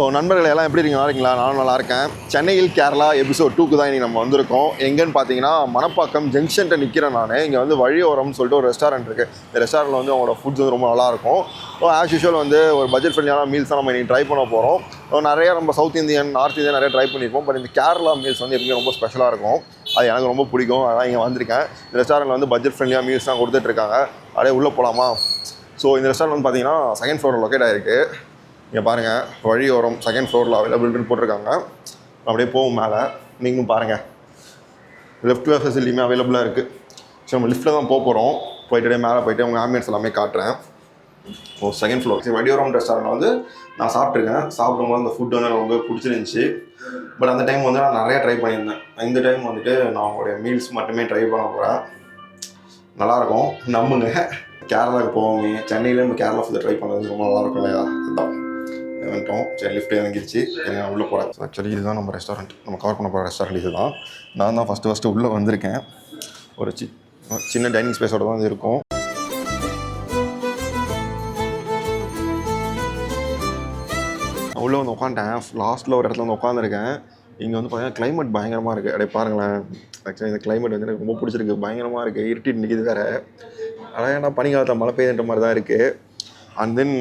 So நண்பர்கள் எல்லாம் எப்படி இருக்கீங்க? நல்லா இருக்கீங்களா? நானும் நல்லா இருக்கேன். சென்னையில் கேரளா எபிசோட் டூக்கு தான் இன்றைக்கி நம்ம வந்திருக்கோம். எங்கேன்னு பார்த்தீங்கன்னா மணப்பாக்கம் ஜங்ஷன்ட்ட நிற்கிறேன் நான். இங்கே வந்து வழியோரம்னு சொல்லிட்டு ஒரு ரெஸ்டாரண்ட் இருக்குது இந்த ரெஸ்டாரண்ட்டில் வந்து அவங்களோட ஃபுட்ஸ் வந்து ரொம்ப நல்லாயிருக்கும் ஸோ ஆஸ் யூஷுவல் வந்து ஒரு பட்ஜெட் ஃப்ரெண்ட்லியான மீல்ஸ் தான் நம்ம இன்றைக்கி ட்ரை பண்ண போகிறோம் நிறையா நம்ம சவுத் இந்தியன் நார்த் இந்தியன் நிறைய ட்ரை பண்ணியிருப்போம். பட் இந்த கேரளா மீல்ஸ் வந்து எப்பவுமே ரொம்ப ஸ்பெஷலாக இருக்கும். அது எனக்கு ரொம்ப பிடிக்கும். அதான் இங்கே வந்திருக்கேன். இந்த ரெஸ்டாரண்ட்டில் வந்து பட்ஜெட் ஃப்ரெண்ட்லியாக மீல்ஸ் தான் கொடுத்துட்ருக்காங்க அப்படியே உள்ளே போகலாமா ஸோ இந்த ரெஸ்டாரண்ட் வந்து பார்த்தீங்கன்னா செகண்ட் ஃப்ளோரில் லொக்கேட் ஆகிருக்கு இங்கே பாருங்கள் வழியோரம் செகண்ட் ஃப்ளோரில் அவைலபிள்னு போட்டிருக்காங்க. அப்படியே போகும் மேலே. நீங்களும் பாருங்கள் லெஃப்ட் வே ஃபெசிலிட்டியுமே அவைலபிளாக இருக்குது ஸோ நம்ம லிஃப்ட்டில் தான் போக போகிறோம் போயிட்டு மேலே போயிட்டு உங்கள் ஆம்பியன்ஸ் எல்லாமே காட்டுறேன். ஓ செகண்ட் ஃப்ளோர் சரி வடியோரம் ரெஸ்டாரண்ட் வந்து நான் சாப்பிட்ருக்கேன் சாப்பிடும்போது அந்த ஃபுட் வந்து எனக்கு ரொம்ப பிடிச்சிருந்துச்சி. பட் அந்த டைம் வந்து நான் நிறையா ட்ரை பண்ணியிருந்தேன். இந்த டைம் வந்துட்டு நான் உங்களுடைய மீல்ஸ் மட்டுமே ட்ரை பண்ண போகிறேன் நல்லாயிருக்கும். நம்புங்க. கேரளாவுக்கு போவோமே சென்னையில நம்ம கேரளா ஃபுட்டு ட்ரை பண்ணுறது ரொம்ப நல்லாயிருக்கும் இல்லையா? அதுதான் வந்துட்டோம். சரி லிஃப்ட் இறங்கிடுச்சு சரி நான் உள்ளே போகிறேன் ஆக்சுவலி இதுதான் நம்ம ரெஸ்டாரண்ட் நம்ம கவர் பண்ண போகிற ரெஸ்டாரண்ட் இதுதான். நான் தான் ஃபஸ்ட்டு ஃபஸ்ட்டு உள்ளே வந்திருக்கேன். ஒரு சி சின்ன டைனிங் ஸ்பேஸோட தான் இது இருக்கும். உள்ளே வந்து உட்காந்துட்டேன். லாஸ்ட்டில் ஒரு இடத்துல வந்து உட்காந்துருக்கேன். இங்கே வந்து பார்த்தீங்கன்னா கிளைமேட் பயங்கரமாக இருக்குது அப்படியே பாருங்களேன். ஆக்சுவலி இந்த கிளைமேட் வந்து எனக்கு ரொம்ப பிடிச்சிருக்கு. பயங்கரமாக இருக்குது இருட்டிட்டு நிற்கிது வேறு. ஆனால் ஏன்னா பனிக்காலத்தில் மழை பெய்யுன்ற மாதிரி தான் இருக்குது அண்ட் தென்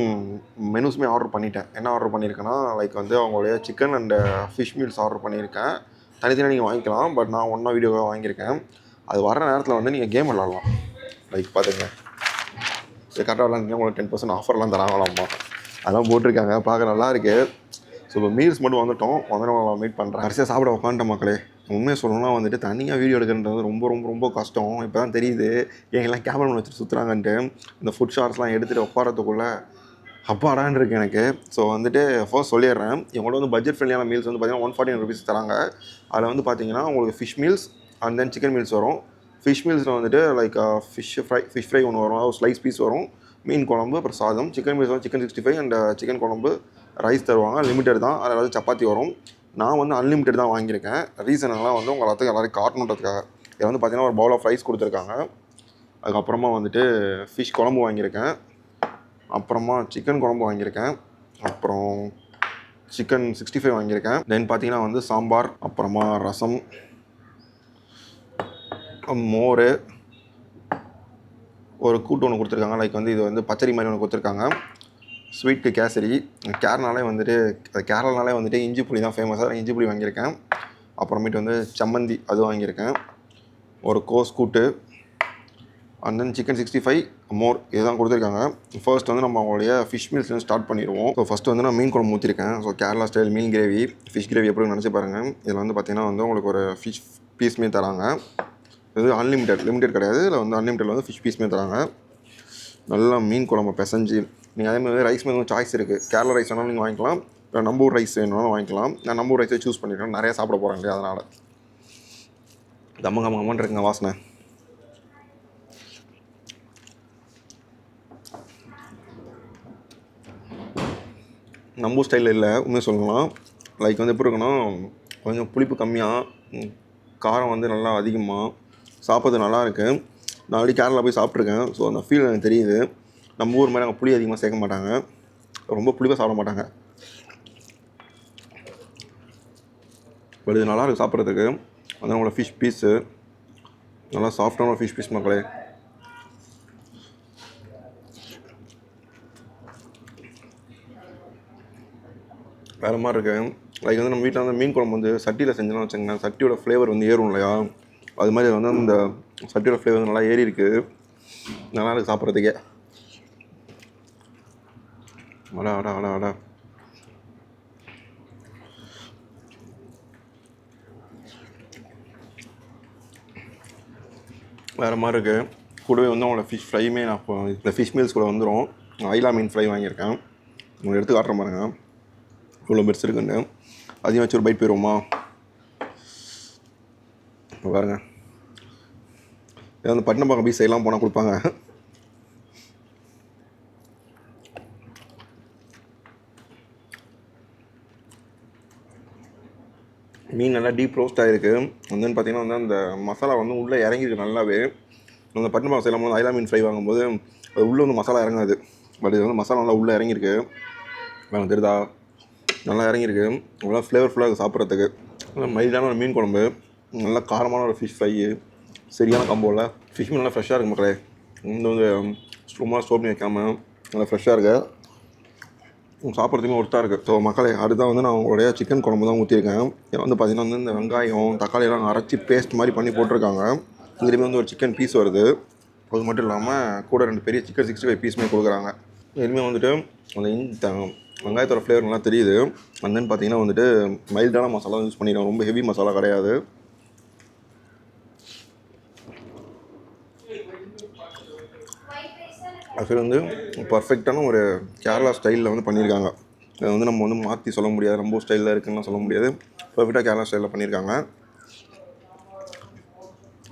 மெனுஸுமே ஆர்டர் பண்ணிட்டேன். என்ன ஆர்டர் பண்ணியிருக்கேன்னா லைக் வந்து அவங்களுடைய chicken and fish meals order பண்ணியிருக்கேன். தனித்தனியாக நீங்கள் வாங்கிக்கலாம் பட் நான் ஒன்றா வீடியோவாக வாங்கியிருக்கேன். அது வர நேரத்தில் வந்து நீங்கள் கேம் விளாட்லாம். லைக் பார்த்துங்க இது கரெக்டாக விளாண்டு உங்களுக்கு டென் பர்சன்ட் ஆஃபர்லாம் தராங்களாம்மா. அதெல்லாம் போட்டிருக்காங்க. பார்க்க நல்லா இருக்குது ஸோ இப்போ மீல்ஸ் மட்டும் வந்துட்டோம். வந்து நம்ம மீட் பண்ணுறேன் கடைசியாக சாப்பிட உட்காந்துட்ட மக்களே. உண்மையை சொல்லணும்னா வந்துட்டு தனியாக வீடியோ எடுக்கிறது ரொம்ப ரொம்ப ரொம்ப கஷ்டம். இப்போ தான் தெரியுது எங்கெல்லாம் கேமரா வச்சுட்டு சுற்றுறாங்கன்ட்டு இந்த ஃபுட் ஷார்ட்ஸ்லாம் எடுத்துகிட்டு உட்காரத்துக்குள்ளே அப்பாடான் இருக்கு எனக்கு. ஸோ வந்துட்டு ஃபர்ஸ்ட் சொல்லிடுறேன். இவங்களோட வந்து பட்ஜெட் ஃப்ரெண்ட்லியான மீல்ஸ் வந்து பார்த்தீங்கன்னா ஒன் ஃபார்ட்டி ருபீஸ் தராங்க. அதில் வந்து பார்த்தீங்கன்னா உங்களுக்கு fish meals and then chicken meals வரும். ஃபிஷ் மீல்ஸில் வந்துட்டு like fish fry fish fry ஒன்று வரும். ஸ்லைஸ் பீஸ் வரும். மீன் குழம்பு அப்புறம் சாதம். சிக்கன் மீல்ஸ் வந்து chicken sixty five and chicken குழம்பு ரைஸ் தருவாங்க. லிமிட்டட் தான். அதில் வந்து சப்பாத்தி வரும். நான் வந்து அன்லிமிட்டட் தான் வாங்கியிருக்கேன். ரீசன் எல்லாம் வந்து உங்கள் எல்லாத்துக்கும் எல்லோரும் காட்டணுன்றதுக்காக இதில் வந்து பார்த்தீங்கன்னா ஒரு பவுல் ஆஃப் ரைஸ் கொடுத்துருக்காங்க. அதுக்கப்புறமா வந்துட்டு ஃபிஷ் குழம்பு வாங்கியிருக்கேன். அப்புறமா சிக்கன் குழம்பு வாங்கியிருக்கேன். அப்புறம் சிக்கன் சிக்ஸ்டி ஃபைவ் வாங்கியிருக்கேன். தென் பார்த்தீங்கன்னா வந்து சாம்பார் அப்புறமா ரசம் மோர் ஒரு கூட்டு ஒன்று கொடுத்துருக்காங்க. லைக் வந்து இது வந்து பச்சரி மாதிரி ஒன்று கொடுத்துருக்காங்க. ஸ்வீட்டு கேசரி. கேரளாலே வந்துட்டு கேரளாலே வந்துட்டு இஞ்சி புளி தான் ஃபேமஸாக இஞ்சி புளி வாங்கியிருக்கேன். அப்புறமேட்டு வந்து சம்மந்தி அது வாங்கியிருக்கேன். ஒரு கோஸ் கூட்டு. And then chicken sixty five மோர் இதுதான் கொடுத்துருக்காங்க. ஃபர்ஸ்ட் வந்து நம்ம அவங்களுடைய ஃபிஷ் மீல்ஸ்லேருந்து ஸ்டார்ட் பண்ணிடுவோம். ஸோ ஃபஸ்ட்டு வந்து நான் மீன் குழம்பு ஊற்றிருக்கேன் ஸோ கேரளா ஸ்டைல் மீன் கிரேவி ஃபிஷ் கிரேவி எப்படி நினச்சி பாருங்கள் இதில் வந்து பார்த்திங்கன்னா வந்து உங்களுக்கு ஒரு ஃபிஷ் பீஸ்மே தராங்க. இது அன்லிமிட்டெட் லிமிடெட் கிடையாது. இதில் வந்து அன்லிமிட்டெட் வந்து ஃபிஷ் பீஸ்மே தராங்க. நல்லா மீன் குழம்பு பிசைஞ்சு நீங்கள் அதே மாதிரி ரைஸ் மேலே சாய்ஸ் இருக்குது கேரளா ரைஸ் வேணாலும் நீங்கள் வாங்கிக்கலாம். இல்லை நம்ம ஊர் ரைஸ் வேணாலும் வாங்கிக்கலாம். நான் நம்ம ஊர் ரைஸே சூஸ் பண்ணியிருக்கேன் நிறையா சாப்பிட போகிறேன் இல்லையா அதனால். தம்ம கம்ம கம்மன் இருக்குங்க வாசனை நம்ம ஸ்டைலில் இல்லை உண்மையை சொல்லலாம். லைக் வந்து எப்படி இருக்குன்னா கொஞ்சம் புளிப்பு கம்மியாக காரம் வந்து நல்லா அதிகமாக சாப்பிட்றது நல்லா இருக்குது நான் ஆல்ரெடி கேரளா போய் சாப்பிட்ருக்கேன் ஸோ அந்த ஃபீல் எனக்கு தெரியுது. நம்ம ஊர் மாதிரி அங்கே புளி அதிகமாக சேர்க்க மாட்டாங்க. ரொம்ப புளிப்பாக சாப்பிட மாட்டாங்க. பட் இது நல்லா இருக்குது சாப்பிட்றதுக்கு. அது ஃபிஷ் பீஸு நல்லா சாஃப்டான ஃபிஷ் பீஸ் மக்களே. வேறு மாதிரி இருக்கு. லைக் வந்து நம்ம வீட்டில் வந்து மீன் குழம்பு வந்து சட்டியில் செஞ்சோம்னு வச்சுக்கோங்க சட்டியோட ஃப்ளேவர் வந்து ஏறும் இல்லையா? அது மாதிரி வந்து அந்த சட்டியோட ஃப்ளேவர் நல்லா ஏறி இருக்குது நல்லா இருக்குது சாப்பிட்றதுக்கே. அடா அடா அடா அடா வேறு மாதிரி இருக்குது கூடவே வந்து அவங்களோட ஃபிஷ் ஃப்ரையுமே நான் இப்போ இந்த ஃபிஷ் மீல்ஸ் கூட வந்துடும் ஆயிலா மீன் ஃப்ரை வாங்கியிருக்கேன். உங்களை எடுத்து காட்டுற பாருங்க. இவ்வளோ பெருசு இருக்குன்னு. அதையும் வச்சு ஒரு பைட் போயிடுவோமா? இப்போ பாருங்க. இது வந்து பட்டினப்பாக்கம் பீச் சைட்லாம் போனால் கொடுப்பாங்க. மீன் நல்லா டீப் ரோஸ்ட் ஆகிருக்கு வந்து பார்த்தீங்கன்னா வந்து அந்த மசாலா வந்து உள்ளே இறங்கிருக்கு நல்லாவே. அந்த பட்டு மசாலா போது அயலா மீன் ஃப்ரை வாங்கும்போது அது உள்ளே வந்து மசாலா இறங்காது. பட் இது வந்து மசாலா நல்லா உள்ளே இறங்கியிருக்கு. வேணும் தெரியுதா நல்லா இறங்கியிருக்கு. நல்லா ஃப்ளேவர்ஃபுல்லாக இருக்குது சாப்பிட்றதுக்கு. நல்லா மைல்டான ஒரு மீன் குழம்பு. நல்லா காரமான ஒரு ஃபிஷ் ஃப்ரை சரியான காம்போவில் ஃபிஷ் மீன் நல்லா ஃப்ரெஷ்ஷாக இருக்குது மக்களே. இந்த வந்து ரொம்ப ஸ்டோர் பண்ணி வைக்காமல் நல்லா ஃப்ரெஷ்ஷாக இருக்குது சாப்பிட்றதுக்குமே ஒர்த்தாக இருக்குது ஸோ மக்களை அடுத்தான் வந்து நான் உங்களுடைய சிக்கன் குழம்பு தான் ஊற்றிருக்கேன் வந்து பார்த்தீங்கன்னா வந்து இந்த வெங்காயம் தக்காளியெல்லாம் அரைச்சி பேஸ்ட் மாதிரி பண்ணி போட்டிருக்காங்க. இதுலேயுமே வந்து ஒரு சிக்கன் பீஸ் வருது. அது மட்டும் இல்லாமல் கூட ரெண்டு பெரிய சிக்கன் சிக்ஸ்டி ஃபைவ் பீஸுமே கொடுக்குறாங்க. இதுலேயுமே வந்துட்டு அந்த இந்த வெங்காயத்தோட ஃப்ளேவர் நல்லா தெரியுது. And பார்த்தீங்கன்னா வந்துட்டு மைல்டான மசாலா யூஸ் பண்ணிடுறோம் ரொம்ப ஹெவி மசாலா கிடையாது. அது வந்து பர்ஃபெக்டான ஒரு கேரளா ஸ்டைலில் வந்து பண்ணியிருக்காங்க அதை வந்து நம்ம வந்து மாற்றி சொல்ல முடியாது. ரொம்ப ஸ்டைலில் இருக்குன்னு சொல்ல முடியாது. பர்ஃபெக்டாக கேரளா ஸ்டைலில் பண்ணியிருக்காங்க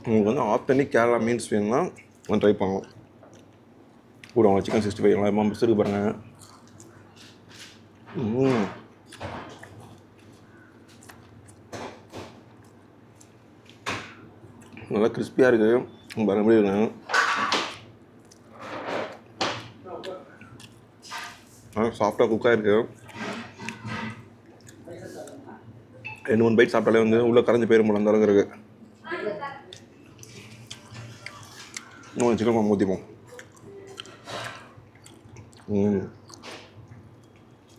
உங்களுக்கு வந்து ஆத்தனிக் கேரளா மீன்ஸ் வேணும்னா நான் ட்ரை பண்ணலாம். கூட அவங்க சிக்கன் சிக்ஸ்டி ஃபைவ் எல்லாம் இருக்கு பாருங்கள் நல்லா கிறிஸ்பியாக இருக்குது பாருங்க எப்படி இருக்கு நல்லா சாஃப்டாக குக் ஆகிருக்கு ரெண்டு மூணு பைட் சாப்பிட்டாலே வந்து உள்ளே கரைஞ்சி போயிடும் போல அந்த அளவுக்கு இருக்குது இன்னும் சிக்கன் குழம்பு ஊற்றிப்போம்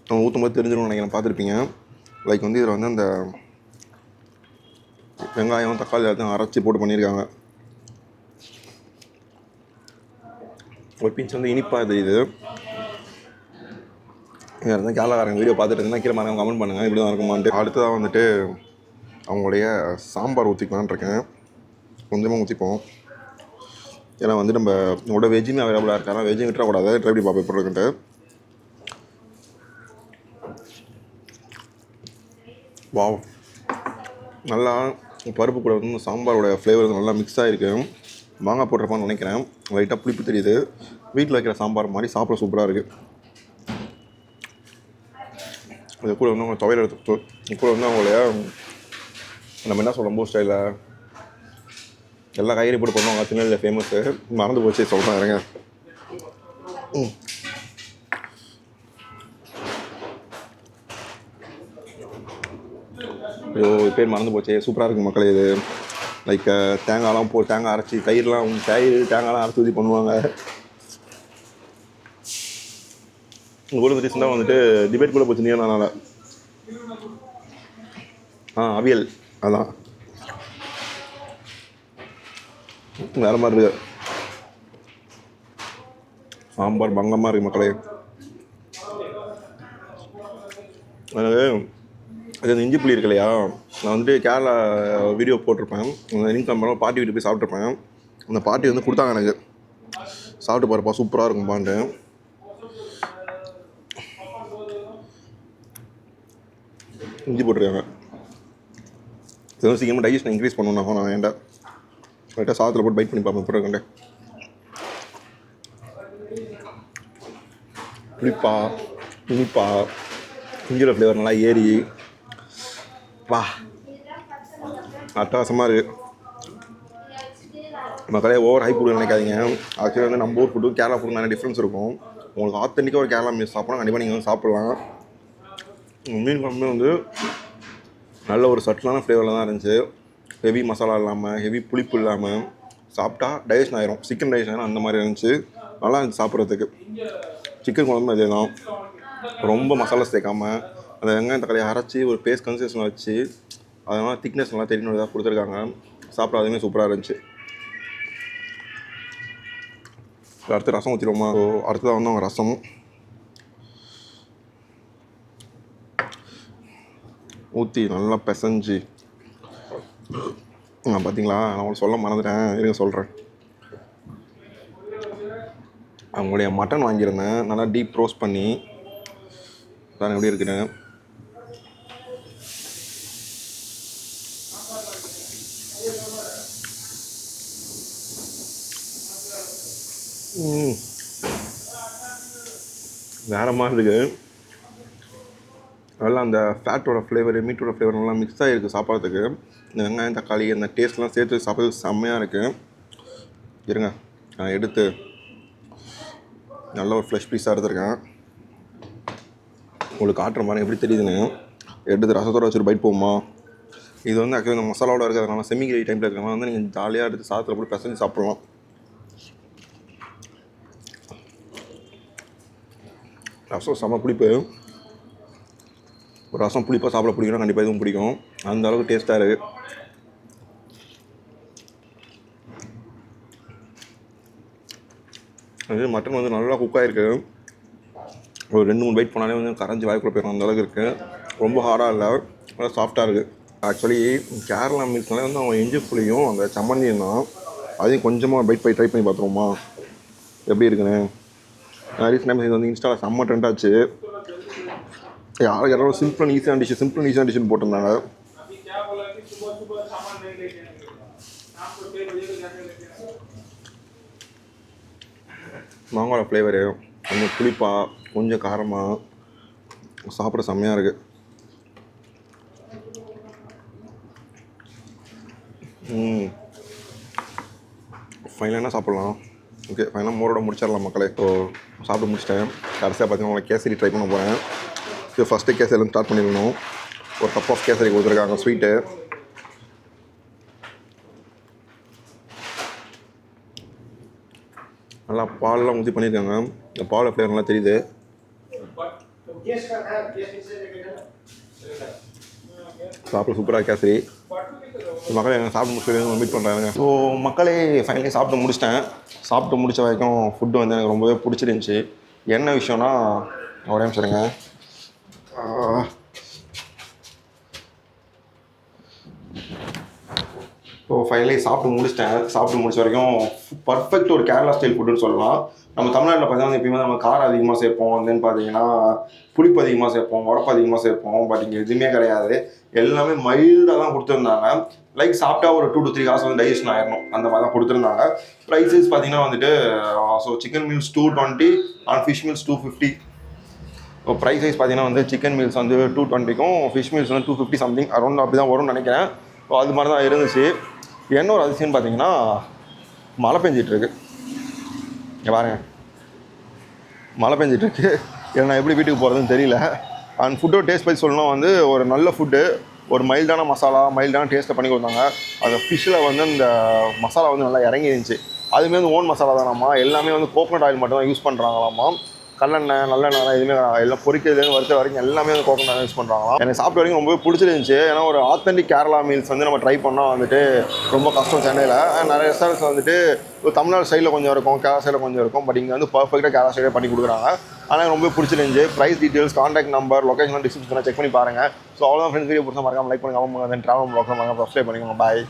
நம்ம ஊற்றும் போது தெரிஞ்சிடும் நினைக்கிறேன். பார்த்துருப்பீங்க. லைக் வந்து இதில் வந்து அந்த வெங்காயம் தக்காளி எல்லாத்தையும் அரைச்சி போட்டு பண்ணியிருக்காங்க. ஒரு பிஞ்ச் வந்து இனிப்பாக தெரியுது இங்கே இருந்தால் கேரளாக்காரங்க வீடியோ பார்த்துட்டு இருந்தால் கீழே மறக்காம கமெண்ட் பண்ணுங்கள் இப்படி தான் இருக்குமான்ட்டு. அடுத்ததாக வந்துட்டு அவங்களுடைய சாம்பார் ஊற்றிக்கலான் இருக்கேன். கொஞ்சமாக ஊற்றிப்போம் ஏன்னா வந்து நம்ம உங்களோட வெஜ்ஜுமே அவைலபிளாக இருக்காங்க வெஜ்ஜும் விட்டுறக்கூடாது. ட்ரை பண்ணி பார்ப்போம் எப்படி இருக்குன்ட்டு. வாவ் நல்லா பருப்பு கூட வந்து சாம்பாரோட ஃப்ளேவர் நல்லா மிக்ஸ் ஆகிருக்கு மாங்காய் போட்டிருப்பான்னு நினைக்கிறேன். லைட்டாக புளிப்பு தெரியுது. வீட்டில் வைக்கிற சாம்பார் மாதிரி சாப்பிட சூப்பராக இருக்குது இது கூட வந்து அவங்க துவையல் எடுத்து இது கூட வந்து அவங்களைய நம்ம என்ன சொல்கிறோம் பூ ஸ்டைலில் எல்லா காய்கறி போட்டு பண்ணுவாங்க திருநெல்வேலியில் ஃபேமஸ்ஸு மறந்து போச்சு சொல்கிறேன் இருங்க ம் ஐயோ பேர் மறந்து போச்சு சூப்பராக இருக்குது மக்களே இது லைக் தேங்காய்லாம் போ தேங்காய் அரைச்சி தயிர்லாம் தயிர் தேங்காய்லாம் அரைச்சி ஊற்றி பண்ணுவாங்க உங்கள் கூட ரீசெண்டாக வந்துட்டு டிபேட் கூட போச்சு நீனால? ஆ அவியல். அதான். வேற மாதிரி இருக்கு. சாம்பார் பங்கமாக இருக்கு மக்களே. எனக்கு அது இஞ்சி புளி இருக்கு இல்லையா? நான் வந்துட்டு கேரளா வீடியோ போட்டிருப்பேன். அந்த லிங்க் நம்பர் பாட்டி வீட்டு போய் சாப்பிட்ருப்பேன் அந்த பாட்டி வந்து கொடுத்தாங்க எனக்கு. சாப்பிட்டு பாருப்பா சூப்பராக இருக்கும்பான்ட்டு இஞ்சி போட்டிருக்காங்க. இது சீக்கிரமாக டைஜஷன் இன்க்ரீஸ் பண்ணணும் நான் வேண்டாம் கரெக்டாக சாதத்தில் போட்டு பைட் பண்ணி பார்ப்பேன் போட்டுருக்கண்டே புளிப்பா இனிப்பா இஞ்சியோட ஃப்ளேவர் நல்லா ஏறி. வா. அட்டகாசமாக இருக்குது மக்களே ஓவர் ஹை ஃபுட்டு நினைக்காதீங்க. ஆக்சுவலாக வந்து நம்ம ஊர் ஃபுட்டு கேரளா ஃபுட்டு நிறைய டிஃப்ரென்ஸ் இருக்கும். உங்களுக்கு ஆத்தென்டிக்காக ஒரு கேரளா மீன் சாப்பிட்றோம் கண்டிப்பாக நீங்கள் வந்து சாப்பிட்லாம். மீன் குழம்பு வந்து நல்ல ஒரு சட்டிலான ஃப்ளேவரில் தான் இருந்துச்சு. ஹெவி மசாலா இல்லாமல் ஹெவி புளிப்பு இல்லாமல் சாப்பிட்டா டைஜஷன் ஆயிரும். சிக்கன் டைஜஷன் ஆயிரும் அந்த மாதிரி இருந்துச்சு. நல்லா இருந்துச்சு சாப்பிட்றதுக்கு. சிக்கன் குழம்பு அதே தான். ரொம்ப மசாலா சேர்க்காம அந்த வெங்காயம் தக்காளி அரைச்சி ஒரு பேஸ்ட் கன்சிஸ்டன் வச்சு அதனால் திக்னஸ் நல்லா தெரியணும் இதாக கொடுத்துருக்காங்க. சாப்பிட அதுவுமே சூப்பராக இருந்துச்சு. அடுத்து ரசம் ஊற்றிடுவோமா ஸோ அடுத்ததாக வந்து அவங்க ரசம். ஊற்றி நல்லா பிசைஞ்சு. நான் பார்த்தீங்களா நான் உங்களுக்கு சொல்ல மறந்துட்டேன். இருங்க சொல்கிறேன் அவங்களுடைய மட்டன் வாங்கியிருந்தேன். நல்லா டீப் ரோஸ்ட் பண்ணி. தான் எப்படி இருக்குன்னு. வேறு வேற மாதிரி இருக்குது நல்லா அந்த ஃபேட்டோட ஃப்ளேவர் மீட்டோட ஃப்ளேவர் நல்லா மிக்ஸ் ஆகிருக்கு சாப்பிட்றதுக்கு. இந்த வெங்காயம் தக்காளி அந்த டேஸ்ட்லாம் சேர்த்து சாப்பிட்றது செம்மையாக இருக்குது இருங்க நான் எடுத்து நல்ல ஒரு ஃப்ளஷ் பீஸாக எடுத்திருக்கேன். உங்களுக்கு காட்டுற மாதிரி எப்படி தெரியுதுன்னு எடுத்து ரசத்தோட வச்சுட்டு பைட் போகுமா? இது வந்து ஆக்சுவலி இந்த மசாலாவோட இருக்கிறதுனால செமி கிரேவி டைமில் இருக்கிறனால வந்து நீங்கள் ஜாலியாக எடுத்து சாதத்தில் போட்டு பிசைஞ்சு சாப்பிட்லாம். ரசம் செம குடிப்பு ஒரு ரசம் புளிப்பாக சாப்பிட பிடிக்கும் கண்டிப்பாக இதுவும் பிடிக்கும். அந்த அளவுக்கு டேஸ்ட்டாக இருக்குது அது மட்டன் வந்து நல்லா குக் ஆகிருக்கு ஒரு ரெண்டு மூணு பைட் போனாலே வந்து கரைஞ்சி வாய்க்குள்ளே போயிடும் அந்த அளவுக்கு இருக்குது ரொம்ப ஹார்டாக இல்லை. நல்லா சாஃப்டாக இருக்குது ஆக்சுவலி கேரளா மீல்ஸ்னாலே வந்து அவங்க இஞ்சி புளியும் அந்த சம்மந்தியும் தான். அதையும் கொஞ்சமாக பைட் போய் ட்ரை பண்ணி பார்த்துருவோமா? எப்படி இருக்குன்னு? ரீசெண்ட் டைம் இது வந்து இன்ஸ்டாவில் செம்ம ட்ரெண்ட் ஆச்சு. யாரும் யாரோ சிம்பிள் அண்ட் ஈஸியான டிஷ் சிம்பிள் அண்ட் ஈஸியான டிஷ்னு போட்டிருந்தாங்க. மாங்காய் ஃப்ளேவரு கொஞ்சம் புளிப்பாக கொஞ்சம் காரமாக சாப்பிட செம்மையாக இருக்குது ஃபைனலாக என்ன சாப்பிட்லாம்? ஓகே ஃபைனலாக மோரோட முடிச்சிடலாம் மக்களே. ஸோ சாப்பிட்டு முடிச்சிட்டேன். கடைசியாக பார்த்தீங்கன்னா உங்களுக்கு கேசரி ட்ரை பண்ண போகிறேன் ஸோ ஃபஸ்ட்டு கேசரிலேருந்து ஸ்டார்ட் பண்ணிடணும். ஒரு கப் ஆஃப் கேசரி கொடுத்துருக்காங்க ஸ்வீட்டு நல்லா பால்லாம் ஊற்றி பண்ணியிருக்காங்க இந்த பால் ஃப்ளேவர் நல்லா தெரியுது. சாப்பிட சூப்பராக கேசரி. மக்களே எனக்கு சாப்பிட்டு முடிச்சு மீட் பண்ணுறாங்க ஸோ மக்களே ஃபைனலி சாப்பிட்டு முடிச்சிட்டேன். சாப்பிட்டு முடித்த வரைக்கும் ஃபுட்டு வந்து எனக்கு ரொம்பவே பிடிச்சிருந்துச்சி. என்ன விஷயம்னா ஒரே நிமிஷம் ஸோ ஃபைனலி சாப்பிட்டு முடிச்சிட்டேன். சாப்பிட்டு முடிச்ச வரைக்கும் பர்ஃபெக்ட் ஒரு கேரளா ஸ்டைல் ஃபுட்டுன்னு சொல்லலாம். நம்ம தமிழ்நாட்டில் பார்த்தீங்கன்னா எப்பயுமே நம்ம காரம் அதிகமாக சேர்ப்போம். தென் பார்த்தீங்கன்னா புளிப்பு அதிகமாக சேர்ப்போம் உரப்பு அதிகமாக சேர்ப்போம். பட் இங்கே எதுவுமே கிடையாது. எல்லாமே மைல்டாக தான் கொடுத்துருந்தாங்க. லைக் சாப்பிட்டா ஒரு டூ டு த்ரீ ஹவர்ஸ் வந்து டைஜஷன் ஆயிடணும் அந்த மாதிரி தான் கொடுத்துருந்தாங்க. ப்ரைஸஸ் பார்த்தீங்கன்னா வந்துட்டு so chicken meals two twenty and fish meals two fifty இப்போ ப்ரைஸ் வைஸ் பார்த்தீங்கன்னா வந்து சிக்கன் மீல்ஸ் வந்து டூ டுவெண்ட்டிக்கும் ஃபிஷ் மீல்ஸ் வந்து டூ ஃபிஃப்டி சம்திங் அரௌண்ட் அப்படி தான் வரும்னு நினைக்கிறேன். ஸோ அது மாதிரி தான் இருந்துச்சு. என்ன ஒரு அதிசயம்னு பார்த்தீங்கன்னா மழை பெஞ்சிட்ருக்கு இங்கே பாருங்க. மழை பெஞ்சிட்ருக்கு ஏன்னா நான் எப்படி வீட்டுக்கு போகிறதுன்னு தெரியல. அண்ட் ஃபுட்டோட டேஸ்ட் பற்றி சொல்லணும் வந்து ஒரு நல்ல ஃபுட்டு ஒரு மைல்டான மசாலா மைல்டான டேஸ்ட்டில் பண்ணி கொடுத்தாங்க. அந்த ஃபிஷ்ஷில் வந்து அந்த மசாலா வந்து நல்லா இறங்கி இருந்துச்சு அதுமாரி வந்து ஓன் மசாலா தானாம்மா. எல்லாமே வந்து கோகோனட் ஆயில் மட்டும் தான் யூஸ் பண்ணுறாங்களாம்மா கல்லெண்ணெய் நல்லெண்ணெய் எதுவுமே எல்லாம் பொறிக்கிறதுலேருந்து வறுத்த வரைக்கும் எல்லாமே வந்து கோகோனட் யூஸ் பண்ணுறாங்களாம் எனக்கு சாப்பிட்ட வரைக்கும் ரொம்ப பிடிச்சிருந்துச்சு. ஏன்னா ஒரு ஆத்தென்டிக் கேரளா மீல்ஸ் வந்து நம்ம ட்ரை பண்ணால் வந்துட்டு ரொம்ப கஷ்டம் சென்னையில். நிறைய ரெஸ்டாரண்ட்ஸ் வந்துட்டு தமிழ்நாடு சைடில் கொஞ்சம் இருக்கும் கேரளா சைடில் கொஞ்சம் இருக்கும். பட் இங்கே வந்து பர்ஃபெக்டாக கேரளா சைடே பண்ணி கொடுக்குறாங்க. ஆனால் ரொம்ப பிடிச்சிருந்துச்சு. Price details contact number location டிஸ்கிரிப்ஷனை check பண்ணி பாருங்கள் ஸோ அவ்வளோதான் ஃப்ரெண்ட்ஸ் வீடியோ பிடிச்சா மறக்காம லைக் பண்ணுங்க அவங்க ட்ராவல் ட்ராவல் ப்ளாக் சப்ஸ்கிரைப் பண்ணிக்கோங்க. பாய்